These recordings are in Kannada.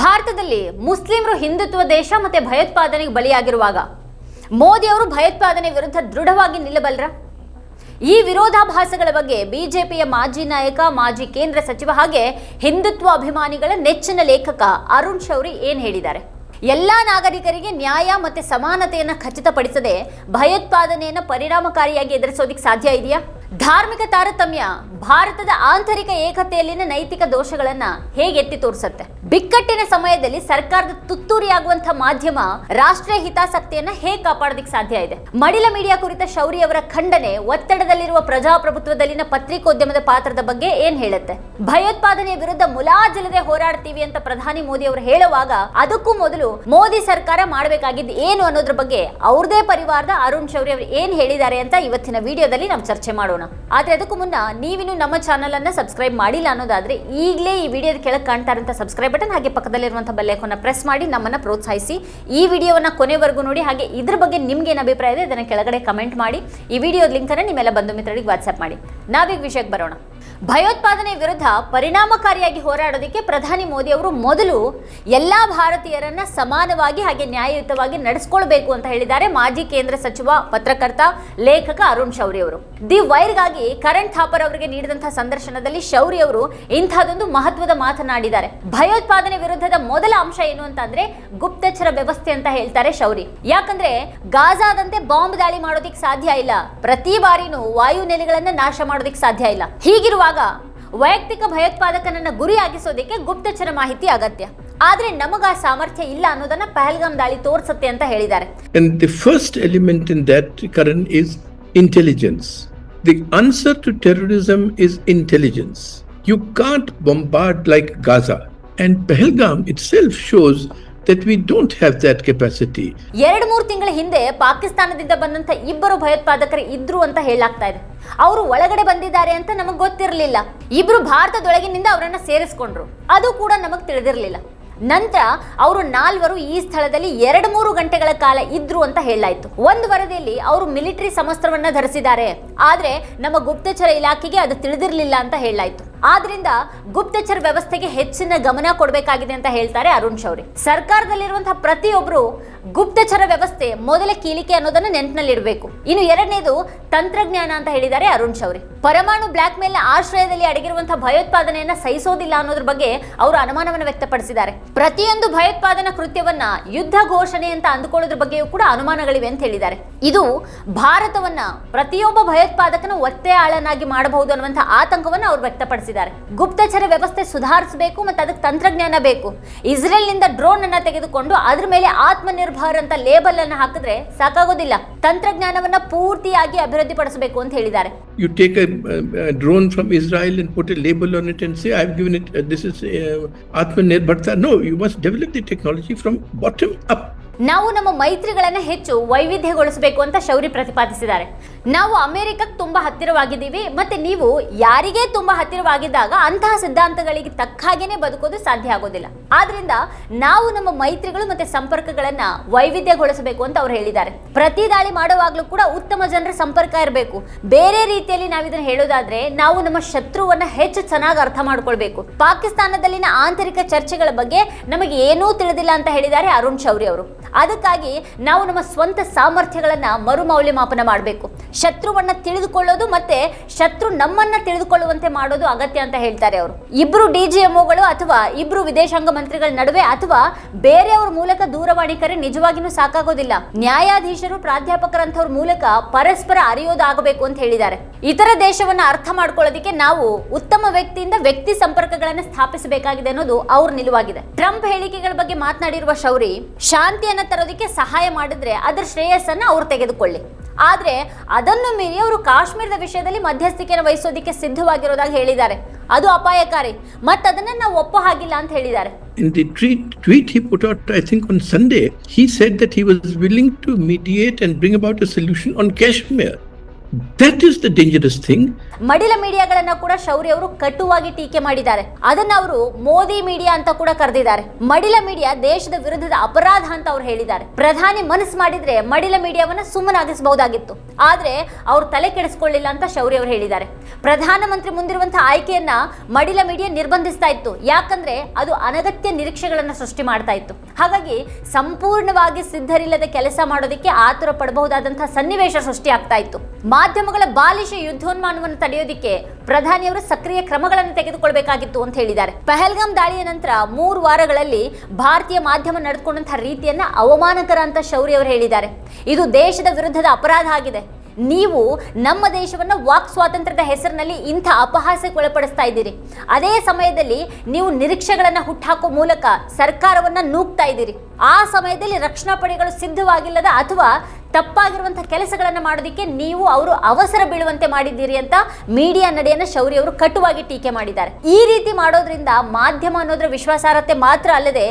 ಭಾರತದಲ್ಲಿ ಮುಸ್ಲಿಮರು ಹಿಂದುತ್ವ ದೇಶ ಮತ್ತೆ ಭಯೋತ್ಪಾದನೆಗೆ ಬಲಿಯಾಗಿರುವಾಗ ಮೋದಿ ಅವರು ಭಯೋತ್ಪಾದನೆ ವಿರುದ್ಧ ದೃಢವಾಗಿ ನಿಲ್ಲಬಲ್ಲರ? ಈ ವಿರೋಧಾಭಾಸಗಳ ಬಗ್ಗೆ ಬಿಜೆಪಿಯ ಮಾಜಿ ನಾಯಕ, ಮಾಜಿ ಕೇಂದ್ರ ಸಚಿವ ಹಾಗೆ ಹಿಂದುತ್ವ ಅಭಿಮಾನಿಗಳ ನೆಚ್ಚಿನ ಲೇಖಕ ಅರುಣ್ ಶೌರಿ ಏನ್ ಹೇಳಿದ್ದಾರೆ? ಎಲ್ಲಾ ನಾಗರಿಕರಿಗೆ ನ್ಯಾಯ ಮತ್ತೆ ಸಮಾನತೆಯನ್ನು ಖಚಿತಪಡಿಸದೆ ಭಯೋತ್ಪಾದನೆಯನ್ನು ಪರಿಣಾಮಕಾರಿಯಾಗಿ ಎದುರಿಸೋದಿಕ್ ಸಾಧ್ಯ ಇದೆಯಾ? ಧಾರ್ಮಿಕ ತಾರತಮ್ಯ ಭಾರತದ ಆಂತರಿಕ ಏಕತೆಯಲ್ಲಿನ ನೈತಿಕ ದೋಷಗಳನ್ನ ಹೇಗೆ ಎತ್ತಿ ತೋರಿಸುತ್ತೆ? ಬಿಕ್ಕಟ್ಟಿನ ಸಮಯದಲ್ಲಿ ಸರ್ಕಾರದ ತುತ್ತೂರಿಯಾಗುವಂತಹ ಮಾಧ್ಯಮ ರಾಷ್ಟ್ರೀಯ ಹಿತಾಸಕ್ತಿಯನ್ನ ಹೇಗೆ ಕಾಪಾಡೋದಕ್ಕೆ ಸಾಧ್ಯ ಇದೆ? ಮಡಿಲ ಮೀಡಿಯಾ ಕುರಿತ ಶೌರಿ ಅವರ ಖಂಡನೆ ಒತ್ತಡದಲ್ಲಿರುವ ಪ್ರಜಾಪ್ರಭುತ್ವದಲ್ಲಿನ ಪತ್ರಿಕೋದ್ಯಮದ ಪಾತ್ರದ ಬಗ್ಗೆ ಏನ್ ಹೇಳುತ್ತೆ? ಭಯೋತ್ಪಾದನೆಯ ವಿರುದ್ಧ ಮುಲಾಜಿಲ್ಲದೆ ಹೋರಾಡ್ತೀವಿ ಅಂತ ಪ್ರಧಾನಿ ಮೋದಿ ಅವರು ಹೇಳುವಾಗ ಅದಕ್ಕೂ ಮೊದಲು ಮೋದಿ ಸರ್ಕಾರ ಮಾಡಬೇಕಾಗಿದ್ದು ಏನು ಅನ್ನೋದ್ರ ಬಗ್ಗೆ ಅವ್ರದೇ ಪರಿವಾರದ ಅರುಣ್ ಶೌರಿ ಅವರು ಏನ್ ಹೇಳಿದ್ದಾರೆ ಅಂತ ಇವತ್ತಿನ ವಿಡಿಯೋದಲ್ಲಿ ನಾವು ಚರ್ಚೆ ಮಾಡೋಣ. ಆದ್ರೆ ಅದಕ್ಕೂ ಮುನ್ನ ನೀವಿನ್ನು ನಮ್ಮ ಚಾನಲ್ ಅನ್ನ ಸಬ್ಸ್ಕ್ರೈಬ್ ಮಾಡಿಲ್ಲ ಅನ್ನೋದಾದ್ರೆ ಈಗಲೇ ಈ ವಿಡಿಯೋದ ಕೆಳಗೆ ಕಾಣ್ತಾ ಇರುವಂತಹ ಸಬ್ಸ್ಕ್ರೈಬ್ ಬಟನ್ ಹಾಗೆ ಪಕ್ಕದಲ್ಲಿರುವಂತಹ ಬೆಲ್ಲೈಕನ್ನ ಪ್ರೆಸ್ ಮಾಡಿ ನಮ್ಮನ್ನ ಪ್ರೋತ್ಸಾಹಿಸಿ. ಈ ವಿಡಿಯೋವನ್ನ ಕೊನೆವರೆಗೂ ನೋಡಿ, ಹಾಗೆ ಇದ್ರ ಬಗ್ಗೆ ನಿಮ್ಗೆ ಏನು ಅಭಿಪ್ರಾಯ ಇದೆ ಅದನ್ನ ಕೆಳಗಡೆ ಕಮೆಂಟ್ ಮಾಡಿ. ಈ ವಿಡಿಯೋದ ಲಿಂಕ್ ಅನ್ನ ನಿಮ್ಮೆಲ್ಲ ಬಂಧು ಮಿತ್ರರಿಗೆ ವಾಟ್ಸ್ಆಪ್ ಮಾಡಿ. ನಾವೀಗ ವಿಷಯಕ್ಕೆ ಬರೋಣ. ಭಯೋತ್ಪಾದನೆ ವಿರುದ್ಧ ಪರಿಣಾಮಕಾರಿಯಾಗಿ ಹೋರಾಡೋದಕ್ಕೆ ಪ್ರಧಾನಿ ಮೋದಿ ಅವರು ಮೊದಲು ಎಲ್ಲ ಭಾರತೀಯರನ್ನ ಸಮಾನವಾಗಿ ಹಾಗೆ ನ್ಯಾಯಯುತವಾಗಿ ನಡೆಸ್ಕೊಳ್ಬೇಕು ಅಂತ ಹೇಳಿದ್ದಾರೆ. ಮಾಜಿ ಕೇಂದ್ರ ಸಚಿವ, ಪತ್ರಕರ್ತ, ಲೇಖಕ ಅರುಣ್ ಶೌರಿ ಅವರು. ದಿ ವೈರ್ಗಾಗಿ ಕರಣ್ ಥಾಪರ್ ಅವರಿಗೆ ನೀಡಿದಂತಹ ಸಂದರ್ಶನದಲ್ಲಿ ಶೌರಿ ಅವರು ಇಂತಹದೊಂದು ಮಹತ್ವದ ಮಾತನಾಡಿದ್ದಾರೆ. ಭಯೋತ್ಪಾದನೆ ವಿರುದ್ಧದ ಮೊದಲ ಅಂಶ ಏನು ಅಂತಂದ್ರೆ ಗುಪ್ತಚರ ವ್ಯವಸ್ಥೆ ಅಂತ ಹೇಳ್ತಾರೆ ಶೌರಿ. ಯಾಕಂದ್ರೆ ಗಾಜಾದಂತೆ ಬಾಂಬ್ ದಾಳಿ ಮಾಡೋದಿಕ್ ಸಾಧ್ಯ ಇಲ್ಲ. ಪ್ರತಿ ಬಾರಿನೂ ವಾಯು ನೆಲೆಗಳನ್ನ ನಾಶ ಮಾಡೋದಿಕ್ ಸಾಧ್ಯ ಇಲ್ಲ. ಹೀಗಿರುವಾಗ ವೈಯಕ್ತಿಕ ಭಯೋತ್ಪಾದಕನನ್ನ ಗುರಿಯಾಗಿಸೋದಕ್ಕೆ ಗುಪ್ತಚರ ಮಾಹಿತಿ ಅಗತ್ಯ ಆದ್ರೆ ನಮಗ ಆ ಸಾಮರ್ಥ್ಯ ಇಲ್ಲ ಅನ್ನೋದನ್ನ ಪಹಲ್ಗಾಮ್ ದಾಳಿ ತೋರ್ಸತ್ತೆ ಅಂತ ಹೇಳಿದ್ದಾರೆ And the first element in that, Karan, is intelligence. The answer to terrorism is intelligence. You can't bombard like Gaza. And Pahalgam itself shows that we don't have that capacity. ಎರಡು ಮೂರು ತಿಂಗಳ ಹಿಂದೆ ಪಾಕಿಸ್ತಾನದಿಂದ ಬಂದಂತ ಇಬ್ಬರು ಭಯೋತ್ಪಾದಕರು ಇದ್ರು ಅಂತ ಹೇಳಲಾಗ್ತಾ ಇದೆ. ಅವರು ಒಳಗಡೆ ಬಂದಿದ್ದಾರೆ ಅಂತ ನಮಗ್ ಗೊತ್ತಿರಲಿಲ್ಲ. ಇಬ್ರು ಭಾರತದೊಳಗಿನಿಂದ ಅವರನ್ನ ಸೇರಿಸ್ಕೊಂಡ್ರು. ಅದು ಕೂಡ ನಮಗ್ ತಿಳಿದಿರಲಿಲ್ಲ. ನಂತರ ಅವರು ನಾಲ್ವರು ಈ ಸ್ಥಳದಲ್ಲಿ ಎರಡು ಮೂರು ಗಂಟೆಗಳ ಕಾಲ ಇದ್ರು ಅಂತ ಹೇಳಲಾಯ್ತು. ಒಂದು ವರದಿಯಲ್ಲಿ ಅವರು ಮಿಲಿಟರಿ ಸಮಸ್ತ್ರವನ್ನ ಧರಿಸಿದ್ದಾರೆ. ಆದ್ರೆ ನಮ್ಮ ಗುಪ್ತಚರ ಇಲಾಖೆಗೆ ಅದು ತಿಳಿದಿರಲಿಲ್ಲ ಅಂತ ಹೇಳಲಾಯ್ತು. ಆದ್ರಿಂದ ಗುಪ್ತಚರ ವ್ಯವಸ್ಥೆಗೆ ಹೆಚ್ಚಿನ ಗಮನ ಕೊಡಬೇಕಾಗಿದೆ ಅಂತ ಹೇಳ್ತಾರೆ ಅರುಣ್ ಶೌರಿ. ಸರ್ಕಾರದಲ್ಲಿರುವಂತಹ ಪ್ರತಿಯೊಬ್ಬರು ಗುಪ್ತಚರ ವ್ಯವಸ್ಥೆ ಮೊದಲ ಕೀಲಿಕೆ ಅನ್ನೋದನ್ನ ನೆನಪಿನಲ್ಲಿಡಬೇಕು. ಇನ್ನು ಎರಡನೇದು ತಂತ್ರಜ್ಞಾನ ಅಂತ ಹೇಳಿದ್ದಾರೆ ಅರುಣ್ ಶೌರಿ ಪರಮಾಣು ಬ್ಲಾಕ್ ಮೇಲ್ ಆಶ್ರಯದಲ್ಲಿ ಅಡಗಿರುವಂತಹ ಭಯೋತ್ಪಾದನೆಯನ್ನ ಸಹಿಸೋದಿಲ್ಲ ಅನ್ನೋದ್ರ ಬಗ್ಗೆ ಅವರು ಅನುಮಾನವನ್ನು ವ್ಯಕ್ತಪಡಿಸಿದ್ದಾರೆ. ಪ್ರತಿಯೊಂದು ಭಯೋತ್ಪಾದನಾ ಕೃತ್ಯವನ್ನ ಯುದ್ಧ ಘೋಷಣೆ ಅಂತ ಅಂದುಕೊಳ್ಳೋದ್ರ ಬಗ್ಗೆಯೂ ಕೂಡ ಅನುಮಾನಗಳಿವೆ ಅಂತ ಹೇಳಿದ್ದಾರೆ. ಇದು ಭಾರತವನ್ನ ಪ್ರತಿಯೊಬ್ಬ ಭಯೋತ್ಪಾದಕನ ಒತ್ತೆ ಆಳನಾಗಿ ಮಾಡಬಹುದು ಅನ್ನುವಂತಹ ಆತಂಕವನ್ನ ಅವರು ವ್ಯಕ್ತಪಡಿಸಿದ್ದಾರೆ. ಗುಪ್ತಚರ ವ್ಯವಸ್ಥೆ ಸುಧಾರಿಸಬೇಕು ಮತ್ತು ಅದಕ್ಕೆ ತಂತ್ರಜ್ಞಾನ ಬೇಕು. ಇಸ್ರೇಲ್ನಿಂದ ಡ್ರೋನ್ ಅನ್ನ ತೆಗೆದುಕೊಂಡು ಅದ್ರ ಮೇಲೆ ಆತ್ಮನಿರ್ಭರ್ ಅಂತ ಲೇಬಲ್ ಅನ್ನು ಹಾಕಿದ್ರೆ ಸಾಕಾಗೋದಿಲ್ಲ. ತಂತ್ರಜ್ಞಾನವನ್ನ ಪೂರ್ತಿಯಾಗಿ ಅಭಿವೃದ್ಧಿಪಡಿಸಬೇಕು ಅಂತ ಹೇಳಿದ್ದಾರೆ. You take a drone from Israel and put a label on it and say I have given it this is is no you must develop the technology from bottom up ನಾವು ನಮ್ಮ ಮೈತ್ರಿಗಳನ್ನ ಹೆಚ್ಚು ವೈವಿಧ್ಯಗೊಳಿಸಬೇಕು ಅಂತ ಶೌರಿ ಪ್ರತಿಪಾದಿಸಿದ್ದಾರೆ. ನಾವು ಅಮೆರಿಕಕ್ಕೆ ತುಂಬಾ ಹತ್ತಿರವಾಗಿದ್ದೀವಿ ಮತ್ತೆ ನೀವು ಯಾರಿಗೆ ತುಂಬಾ ಹತ್ತಿರವಾಗಿದ್ದಾಗ ಅಂತಹ ಸಿದ್ಧಾಂತಗಳಿಗೆ ತಕ್ಕ ಹಾಗೇನೆ ಬದುಕೋದು ಸಾಧ್ಯ ಆಗೋದಿಲ್ಲ. ಆದ್ರಿಂದ ನಾವು ನಮ್ಮ ಮೈತ್ರಿಗಳು ಮತ್ತೆ ಸಂಪರ್ಕಗಳನ್ನ ವೈವಿಧ್ಯಗೊಳಿಸಬೇಕು ಅಂತ ಅವ್ರು ಹೇಳಿದ್ದಾರೆ. ಪ್ರತಿ ದಾಳಿ ಮಾಡುವಾಗ್ಲೂ ಕೂಡ ಉತ್ತಮ ಜನರ ಸಂಪರ್ಕ ಇರಬೇಕು. ಬೇರೆ ರೀತಿಯಲ್ಲಿ ನಾವು ಇದನ್ನ ಹೇಳೋದಾದ್ರೆ ನಾವು ನಮ್ಮ ಶತ್ರುವನ್ನ ಹೆಚ್ಚು ಚೆನ್ನಾಗಿ ಅರ್ಥ ಮಾಡ್ಕೊಳ್ಬೇಕು. ಪಾಕಿಸ್ತಾನದಲ್ಲಿನ ಆಂತರಿಕ ಚರ್ಚೆಗಳ ಬಗ್ಗೆ ನಮಗೆ ಏನೂ ತಿಳಿದಿಲ್ಲ ಅಂತ ಹೇಳಿದ್ದಾರೆ ಅರುಣ್ ಶೌರಿ ಅವರು. ಅದಕ್ಕಾಗಿ ನಾವು ನಮ್ಮ ಸ್ವಂತ ಸಾಮರ್ಥ್ಯಗಳನ್ನ ಮರುಮೌಲ್ಯಮಾಪನ ಮಾಡಬೇಕು. ಶತ್ರುವನ್ನ ತಿಳಿದುಕೊಳ್ಳೋದು ಮತ್ತೆ ಶತ್ರು ನಮ್ಮನ್ನ ತಿಳಿದುಕೊಳ್ಳುವಂತೆ ಮಾಡೋದು ಅಗತ್ಯ ಅಂತ ಹೇಳ್ತಾರೆ ಅವರು. ಇಬ್ರು ಎಂಒಗಳು ಅಥವಾ ಇಬ್ರು ವಿದೇಶಾಂಗ ಮಂತ್ರಿಗಳ ನಡುವೆ ಅಥವಾ ಬೇರೆಯವರ ಮೂಲಕ ದೂರವಾಣಿ ಕರೆ ನಿಜವಾಗಿಯೂ ಸಾಕಾಗೋದಿಲ್ಲ. ನ್ಯಾಯಾಧೀಶರು ಪ್ರಾಧ್ಯಾಪಕರಂಥವ್ರ ಮೂಲಕ ಪರಸ್ಪರ ಅರಿಯೋದಾಗಬೇಕು ಅಂತ ಹೇಳಿದ್ದಾರೆ. ಇತರ ದೇಶವನ್ನ ಅರ್ಥ ಮಾಡ್ಕೊಳ್ಳೋದಕ್ಕೆ ನಾವು ಉತ್ತಮ ವ್ಯಕ್ತಿಯಿಂದ ವ್ಯಕ್ತಿ ಸಂಪರ್ಕಗಳನ್ನು ಸ್ಥಾಪಿಸಬೇಕಾಗಿದೆ ಅನ್ನೋದು ಅವ್ರ ನಿಲುವಾಗಿದೆ. ಟ್ರಂಪ್ ಹೇಳಿಕೆಗಳ ಬಗ್ಗೆ ಮಾತನಾಡಿರುವ ಶೌರಿ, ಶಾಂತಿಯನ್ನ ತರೋದಕ್ಕೆ ಸಹಾಯ ಮಾಡಿದ್ರೆ ಅದರ ಶ್ರೇಯಸ್ಸನ್ನ ಅವ್ರು ತೆಗೆದುಕೊಳ್ಳಿ. ಆದ್ರೆ ಅದನ್ನು ಮೀರಿ ಅವರು ಕಾಶ್ಮೀರದ ವಿಷಯದಲ್ಲಿ ಮಧ್ಯಸ್ಥಿಕೆಯನ್ನು ವಹಿಸೋದಕ್ಕೆ ಸಿದ್ಧವಾಗಿರೋದಾಗಿ ಹೇಳಿದ್ದಾರೆ. ಅದು ಅಪಾಯಕಾರಿ. ಮತ್ತೆ ಅದನ್ನ ನಾವು ಒಪ್ಪ ಹಾಗಿಲ್ಲ ಅಂತ ಹೇಳಿದ್ದಾರೆ. In the tweet, tweet he put out, I think on Sunday, he said that he was willing to mediate and bring about a solution on Kashmir. That is the dangerous thing ಮಡಿಲ ಮೀಡಿಯಾಗಳನ್ನ ಕೂಡ ಶೌರ್ಯ ಅವರು ಕಟುವಾಗಿ ಟೀಕೆ ಮಾಡಿದ್ದಾರೆ. ಅದನ್ನ ಅವರು ಮೋದಿ ಮೀಡಿಯಾ ಅಂತ ಕೂಡ ಕರೆದಿದ್ದಾರೆ. ಮಡಿಲ ಮೀಡಿಯಾ ದೇಶದ ವಿರುದ್ಧದ ಅಪರಾಧ ಅಂತ ಅವ್ರು ಹೇಳಿದ್ದಾರೆ. ಪ್ರಧಾನಿ ಮನಸ್ಸು ಮಾಡಿದ್ರೆ ಮಡಿಲ ಮೀಡಿಯಾವನ್ನ ಸುಮ್ಮನಾಗಿಸಬಹುದಾಗಿತ್ತು. ಆದ್ರೆ ಅವ್ರು ತಲೆ ಕೆಡಿಸ್ಕೊಳ್ಳಿಲ್ಲ ಅಂತ ಶೌರ್ಯ ಅವರು ಹೇಳಿದ್ದಾರೆ. ಪ್ರಧಾನಮಂತ್ರಿ ಮುಂದಿರುವಂತಹ ಆಯ್ಕೆಯನ್ನ ಮಡಿಲ ಮೀಡಿಯಾ ನಿರ್ಬಂಧಿಸ್ತಾ ಇತ್ತು. ಯಾಕಂದ್ರೆ ಅದು ಅನಗತ್ಯ ನಿರೀಕ್ಷೆಗಳನ್ನ ಸೃಷ್ಟಿ ಮಾಡ್ತಾ ಇತ್ತು. ಹಾಗಾಗಿ ಸಂಪೂರ್ಣವಾಗಿ ಸಿದ್ಧರಿಲ್ಲದ ಕೆಲಸ ಮಾಡೋದಕ್ಕೆ ಆತುರ ಪಡಬಹುದಾದಂತಹ ಸನ್ನಿವೇಶ ಸೃಷ್ಟಿ ಆಗ್ತಾ ಇತ್ತು. ಮಾಧ್ಯಮಗಳ ಬಾಲಿಶ ಯುದ್ಧೋನ್ಮಾನವನ್ನು ತಡೆಯೋದಿಕ್ಕೆ ಪ್ರಧಾನಿಯವರು ಸಕ್ರಿಯ ಕ್ರಮಗಳನ್ನು ತೆಗೆದುಕೊಳ್ಬೇಕಾಗಿತ್ತು ಅಂತ ಹೇಳಿದ್ದಾರೆ. ಪಹಲ್ಗಾಮ್ ದಾಳಿಯ ನಂತರ ಮೂರು ವಾರಗಳಲ್ಲಿ ಭಾರತೀಯ ಮಾಧ್ಯಮ ನಡೆದುಕೊಂಡಂತಹ ರೀತಿಯನ್ನ ಅವಮಾನಕರ ಅಂತ ಶೌರ್ಯ ಅವರು ಹೇಳಿದ್ದಾರೆ. ಇದು ದೇಶದ ವಿರುದ್ಧದ ಅಪರಾಧ ಆಗಿದೆ. ನೀವು ನಮ್ಮ ದೇಶವನ್ನು ವಾಕ್ ಸ್ವಾತಂತ್ರ್ಯದ ಹೆಸರಿನಲ್ಲಿ ಇಂಥ ಅಪಹಾಸಕ್ಕೆ ಒಳಪಡಿಸ್ತಾ ಇದ್ದೀರಿ. ಅದೇ ಸಮಯದಲ್ಲಿ ನೀವು ನಿರೀಕ್ಷೆಗಳನ್ನು ಹುಟ್ಟಾಕೋ ಮೂಲಕ ಸರ್ಕಾರವನ್ನು ನೂಗ್ತಾ ಇದ್ದೀರಿ. ಆ ಸಮಯದಲ್ಲಿ ರಕ್ಷಣಾ ಪಡೆಗಳು ಸಿದ್ಧವಾಗಿಲ್ಲದ ಅಥವಾ ತಪ್ಪಾಗಿರುವಂತಹ ಕೆಲಸಗಳನ್ನು ಮಾಡೋದಕ್ಕೆ ನೀವು ಅವರು ಅವಸರ ಬೀಳುವಂತೆ ಮಾಡಿದ್ದೀರಿ ಅಂತ ಮೀಡಿಯಾ ನಡೆಯನ್ನು ಶೌರ್ಯ ಅವರು ಕಟುವಾಗಿ ಟೀಕೆ ಮಾಡಿದ್ದಾರೆ. ಈ ರೀತಿ ಮಾಡೋದ್ರಿಂದ ಮಾಧ್ಯಮ ಅನ್ನೋದ್ರ ವಿಶ್ವಾಸಾರ್ಹತೆ ಮಾತ್ರ ಅಲ್ಲದೆ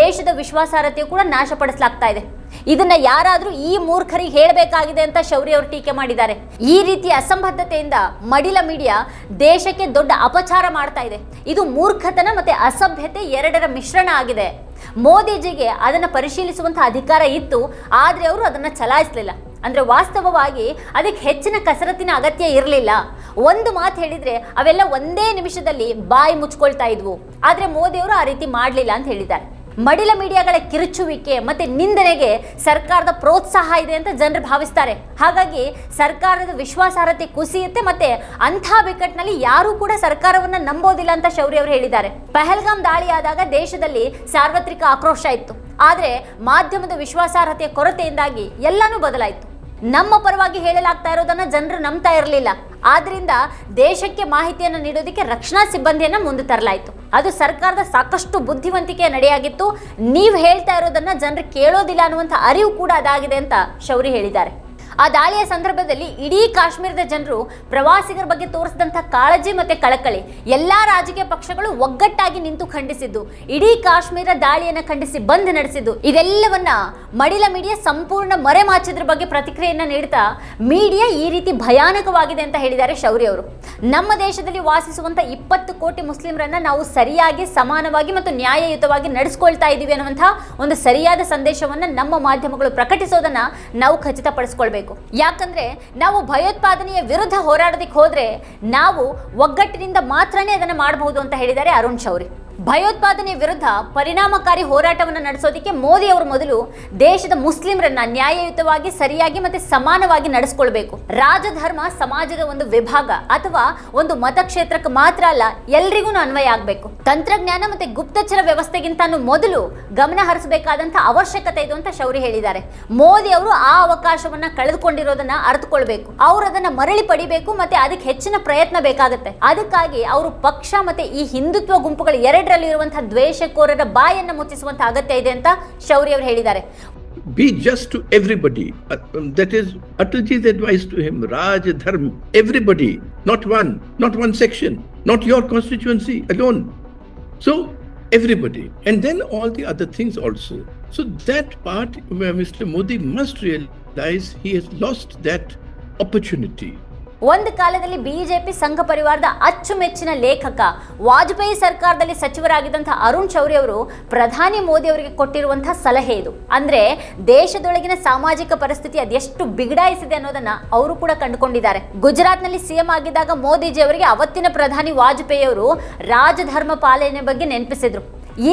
ದೇಶದ ವಿಶ್ವಾಸಾರ್ಹತೆಯು ಕೂಡ ನಾಶಪಡಿಸಲಾಗ್ತಾ ಇದೆ. ಇದನ್ನ ಯಾರಾದ್ರೂ ಈ ಮೂರ್ಖರಿಗೆ ಹೇಳಬೇಕಾಗಿದೆ ಅಂತ ಶೌರ್ಯ ಅವರು ಟೀಕೆ ಮಾಡಿದ್ದಾರೆ. ಈ ರೀತಿ ಅಸಂಬದ್ಧತೆಯಿಂದ ಮಡಿಲ ಮೀಡಿಯಾ ದೇಶಕ್ಕೆ ದೊಡ್ಡ ಅಪಚಾರ ಮಾಡ್ತಾ ಇದೆ. ಇದು ಮೂರ್ಖತನ ಮತ್ತೆ ಅಸಭ್ಯತೆ ಎರಡರ ಮಿಶ್ರಣ ಆಗಿದೆ. ಮೋದಿಜಿಗೆ ಅದನ್ನ ಪರಿಶೀಲಿಸುವಂತಹ ಅಧಿಕಾರ ಇತ್ತು, ಆದ್ರೆ ಅವರು ಅದನ್ನ ಚಲಾಯಿಸಲಿಲ್ಲ. ಅಂದ್ರೆ ವಾಸ್ತವವಾಗಿ ಅದಕ್ಕೆ ಹೆಚ್ಚಿನ ಕಸರತ್ತಿನ ಅಗತ್ಯ ಇರಲಿಲ್ಲ. ಒಂದು ಮಾತು ಹೇಳಿದ್ರೆ ಅವೆಲ್ಲ ಒಂದೇ ನಿಮಿಷದಲ್ಲಿ ಬಾಯಿ ಮುಚ್ಕೊಳ್ತಾ ಇದ್ವು. ಆದ್ರೆ ಮೋದಿಯವರು ಆ ರೀತಿ ಮಾಡಲಿಲ್ಲ ಅಂತ ಹೇಳಿದ್ದಾರೆ. ಮಡಿಲ ಮೀಡಿಯಾಗಳ ಕಿರುಚುವಿಕೆ ಮತ್ತು ನಿಂದನೆಗೆ ಸರ್ಕಾರದ ಪ್ರೋತ್ಸಾಹ ಇದೆ ಅಂತ ಜನರು ಭಾವಿಸ್ತಾರೆ. ಹಾಗಾಗಿ ಸರ್ಕಾರದ ವಿಶ್ವಾಸಾರ್ಹತೆ ಕುಸಿಯುತ್ತೆ ಮತ್ತೆ ಅಂಥ ಬಿಕ್ಕಟ್ಟಿನಲ್ಲಿ ಯಾರೂ ಕೂಡ ಸರ್ಕಾರವನ್ನ ನಂಬೋದಿಲ್ಲ ಅಂತ ಶೌರ್ಯ ಅವರು ಹೇಳಿದ್ದಾರೆ. ಪಹಲ್ಗಾಮ್ ದಾಳಿಯಾದಾಗ ದೇಶದಲ್ಲಿ ಸಾರ್ವತ್ರಿಕ ಆಕ್ರೋಶ ಇತ್ತು. ಆದರೆ ಮಾಧ್ಯಮದ ವಿಶ್ವಾಸಾರ್ಹತೆಯ ಕೊರತೆಯಿಂದಾಗಿ ಎಲ್ಲನೂ ಬದಲಾಯಿತು. ನಮ್ಮ ಪರವಾಗಿ ಹೇಳಲಾಗ್ತಾ ಇರೋದನ್ನ ಜನರು ನಂಬ್ತಾ ಇರಲಿಲ್ಲ. ಆದ್ರಿಂದ ದೇಶಕ್ಕೆ ಮಾಹಿತಿಯನ್ನು ನೀಡೋದಕ್ಕೆ ರಕ್ಷಣಾ ಸಿಬ್ಬಂದಿಯನ್ನ ಮುಂದೆ ತರಲಾಯಿತು. ಅದು ಸರ್ಕಾರದ ಸಾಕಷ್ಟು ಬುದ್ಧಿವಂತಿಕೆಯ ನಡೆಯಾಗಿತ್ತು. ನೀವು ಹೇಳ್ತಾ ಇರೋದನ್ನ ಜನರು ಕೇಳೋದಿಲ್ಲ ಅನ್ನುವಂಥ ಅರಿವು ಕೂಡ ಅದಾಗಿದೆ ಅಂತ ಶೌರಿ ಹೇಳಿದ್ದಾರೆ. ಆ ದಾಳಿಯ ಸಂದರ್ಭದಲ್ಲಿ ಇಡೀ ಕಾಶ್ಮೀರದ ಜನರು ಪ್ರವಾಸಿಗರ ಬಗ್ಗೆ ತೋರಿಸಿದಂಥ ಕಾಳಜಿ ಮತ್ತೆ ಕಳಕಳಿ ಎಲ್ಲ ರಾಜಕೀಯ ಪಕ್ಷಗಳು ಒಗ್ಗಟ್ಟಾಗಿ ನಿಂತು ಖಂಡಿಸಿದ್ದು, ಇಡೀ ಕಾಶ್ಮೀರ ದಾಳಿಯನ್ನು ಖಂಡಿಸಿ ಬಂದ್ ನಡೆಸಿದ್ದು. ಇದೆಲ್ಲವನ್ನ ಮಡಿಲ ಮೀಡಿಯಾ ಸಂಪೂರ್ಣ ಮರೆಮಾಚಿದ್ರ ಬಗ್ಗೆ ಪ್ರತಿಕ್ರಿಯೆಯನ್ನು ನೀಡ್ತಾ ಮೀಡಿಯಾ ಈ ರೀತಿ ಭಯಾನಕವಾಗಿದೆ ಅಂತ ಹೇಳಿದ್ದಾರೆ ಶೌರ್ಯ ಅವರು. ನಮ್ಮ ದೇಶದಲ್ಲಿ ವಾಸಿಸುವಂತ ಇಪ್ಪತ್ತು ಕೋಟಿ ಮುಸ್ಲಿಮರನ್ನ ನಾವು ಸರಿಯಾಗಿ, ಸಮಾನವಾಗಿ ಮತ್ತು ನ್ಯಾಯಯುತವಾಗಿ ನಡೆಸ್ಕೊಳ್ತಾ ಇದ್ದೀವಿ ಅನ್ನುವಂಥ ಒಂದು ಸರಿಯಾದ ಸಂದೇಶವನ್ನ ನಮ್ಮ ಮಾಧ್ಯಮಗಳು ಪ್ರಕಟಿಸೋದನ್ನ ನಾವು ಖಚಿತಪಡಿಸ್ಕೊಳ್ಬೇಕು. ಯಾಕಂದ್ರೆ ನಾವು ಭಯೋತ್ಪಾದನೆಯ ವಿರುದ್ಧ ಹೋರಾಡೋದಕ್ಕೆ ಹೋದ್ರೆ ನಾವು ಒಗ್ಗಟ್ಟಿನಿಂದ ಮಾತ್ರನೇ ಅದನ್ನ ಮಾಡಬಹುದು ಅಂತ ಹೇಳಿದ್ದಾರೆ ಅರುಣ್ ಶೌರಿ ಭಯೋತ್ಪಾದನೆ ವಿರುದ್ಧ ಪರಿಣಾಮಕಾರಿ ಹೋರಾಟವನ್ನು ನಡೆಸೋದಕ್ಕೆ ಮೋದಿ ಅವರು ಮೊದಲು ದೇಶದ ಮುಸ್ಲಿಮರನ್ನ ನ್ಯಾಯಯುತವಾಗಿ, ಸರಿಯಾಗಿ ಮತ್ತೆ ಸಮಾನವಾಗಿ ನಡೆಸ್ಕೊಳ್ಬೇಕು. ರಾಜಧರ್ಮ ಸಮಾಜದ ಒಂದು ವಿಭಾಗ ಅಥವಾ ಒಂದು ಮತಕ್ಷೇತ್ರಕ್ಕೆ ಮಾತ್ರ ಅಲ್ಲ, ಎಲ್ರಿಗೂ ಅನ್ವಯ ಆಗಬೇಕು. ತಂತ್ರಜ್ಞಾನ ಮತ್ತೆ ಗುಪ್ತಚರ ವ್ಯವಸ್ಥೆಗಿಂತಾನು ಮೊದಲು ಗಮನ ಹರಿಸಬೇಕಾದಂತ ಅವಶ್ಯಕತೆ ಇದು ಅಂತ ಶೌರಿ ಹೇಳಿದ್ದಾರೆ. ಮೋದಿ ಅವರು ಆ ಅವಕಾಶವನ್ನ ಕಳೆದುಕೊಂಡಿರೋದನ್ನ ಅರ್ಥಕೊಳ್ಬೇಕು ಅವರು ಅದನ್ನ ಮರಳಿ ಪಡಿಬೇಕು ಮತ್ತೆ ಅದಕ್ಕೆ ಹೆಚ್ಚಿನ ಪ್ರಯತ್ನ ಬೇಕಾಗುತ್ತೆ. ಅದಕ್ಕಾಗಿ ಅವರು ಪಕ್ಷ ಮತ್ತೆ ಈ ಹಿಂದುತ್ವ ಗುಂಪುಗಳು ಎರಡರಲ್ಲಿ ಇರುವಂತಹ ದ್ವೇಷಕೋರರ ಬಾಯನ್ನ ಮುಚ್ಚಿಸುವಂತ ಅಗತ್ಯ ಇದೆ ಅಂತ ಶೌರಿ ಅವರು ಹೇಳಿದ್ದಾರೆ Be just to everybody. Uh, um, that is Atalji's advice to him. Raj Dharma, Everybody. Not one. Not one section. Not your constituency alone. So, everybody. And then all the other things also. So, that part, where Mr. Modi must realize he has lost that opportunity. ಒಂದು ಕಾಲದಲ್ಲಿ ಬಿಜೆಪಿ ಸಂಘ ಪರಿವಾರದ ಅಚ್ಚುಮೆಚ್ಚಿನ ಲೇಖಕ, ವಾಜಪೇಯಿ ಸರ್ಕಾರದಲ್ಲಿ ಸಚಿವರಾಗಿದ್ದಂಥ ಅರುಣ್ ಶೌರಿ ಅವರು ಪ್ರಧಾನಿ ಮೋದಿ ಅವರಿಗೆ ಕೊಟ್ಟಿರುವಂತಹ ಸಲಹೆ ಇದು. ಅಂದ್ರೆ ದೇಶದೊಳಗಿನ ಸಾಮಾಜಿಕ ಪರಿಸ್ಥಿತಿ ಅದೆಷ್ಟು ಬಿಗಡಾಯಿಸಿದೆ ಅನ್ನೋದನ್ನ ಅವರು ಕೂಡ ಕಂಡುಕೊಂಡಿದ್ದಾರೆ. ಗುಜರಾತ್ನಲ್ಲಿ ಸಿಎಂ ಆಗಿದ್ದಾಗ ಮೋದಿಜಿ ಅವರಿಗೆ ಅವತ್ತಿನ ಪ್ರಧಾನಿ ವಾಜಪೇಯಿ ಅವರು ರಾಜಧರ್ಮ ಪಾಲನೆ ಬಗ್ಗೆ ನೆನಪಿಸಿದ್ರು.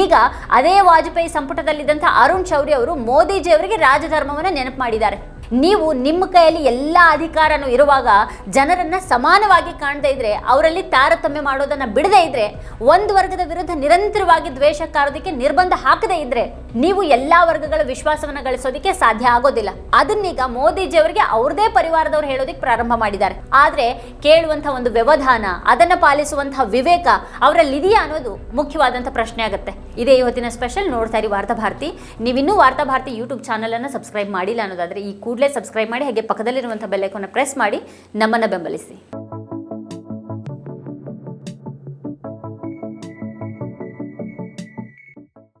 ಈಗ ಅದೇ ವಾಜಪೇಯಿ ಸಂಪುಟದಲ್ಲಿದ್ದಂಥ ಅರುಣ್ ಶೌರಿ ಅವರು ಮೋದಿಜಿ ಅವರಿಗೆ ರಾಜಧರ್ಮವನ್ನು ನೆನಪು ಮಾಡಿದ್ದಾರೆ. ನೀವು ನಿಮ್ಮ ಕೈಯಲ್ಲಿ ಎಲ್ಲ ಅಧಿಕಾರನೂ ಇರುವಾಗ ಜನರನ್ನ ಸಮಾನವಾಗಿ ಕಾಣದೇ ಇದ್ರೆ, ಅವರಲ್ಲಿ ತಾರತಮ್ಯ ಮಾಡೋದನ್ನ ಬಿಡದೇ ಇದ್ರೆ, ಒಂದು ವರ್ಗದ ವಿರುದ್ಧ ನಿರಂತರವಾಗಿ ದ್ವೇಷ ಕಾರೋದಕ್ಕೆ ನಿರ್ಬಂಧ ಹಾಕದೇ ಇದ್ರೆ ನೀವು ಎಲ್ಲ ವರ್ಗಗಳ ವಿಶ್ವಾಸವನ್ನು ಗಳಿಸೋದಕ್ಕೆ ಸಾಧ್ಯ ಆಗೋದಿಲ್ಲ. ಅದನ್ನೀಗ ಮೋದಿಜಿ ಅವರಿಗೆ ಅವ್ರದೇ ಪರಿವಾರದವ್ರು ಹೇಳೋದಕ್ಕೆ ಪ್ರಾರಂಭ ಮಾಡಿದ್ದಾರೆ. ಆದ್ರೆ ಕೇಳುವಂತ ಒಂದು ವ್ಯವಧಾನ, ಅದನ್ನ ಪಾಲಿಸುವಂತಹ ವಿವೇಕ ಅವರಲ್ಲಿದೆಯಾ ಅನ್ನೋದು ಮುಖ್ಯವಾದಂತಹ ಪ್ರಶ್ನೆ ಆಗುತ್ತೆ. ಇದೇ ಇವತ್ತಿನ ಸ್ಪೆಷಲ್ ನೋಡ್ತಾ ಇರಿ ವಾರ್ತಾ ಭಾರತಿ. ನೀವಿನ್ನೂ ವಾರ್ತಾ ಭಾರತಿ ಯೂಟ್ಯೂಬ್ ಚಾನಲ್ ಅನ್ನು ಸಬ್ಸ್ಕ್ರೈಬ್ ಮಾಡಿಲ್ಲ ಅನ್ನೋದಾದ್ರೆ ಈ ಕೂಡಲೇ ಸಬ್ಸ್ಕ್ರೈಬ್ ಮಾಡಿ, ಹಾಗೆ ಪಕ್ಕದಲ್ಲಿರುವಂತಹ ಬೆಲ್ಲೈಕನ್ನ ಪ್ರೆಸ್ ಮಾಡಿ, ನಮ್ಮನ್ನ ಬೆಂಬಲಿಸಿ.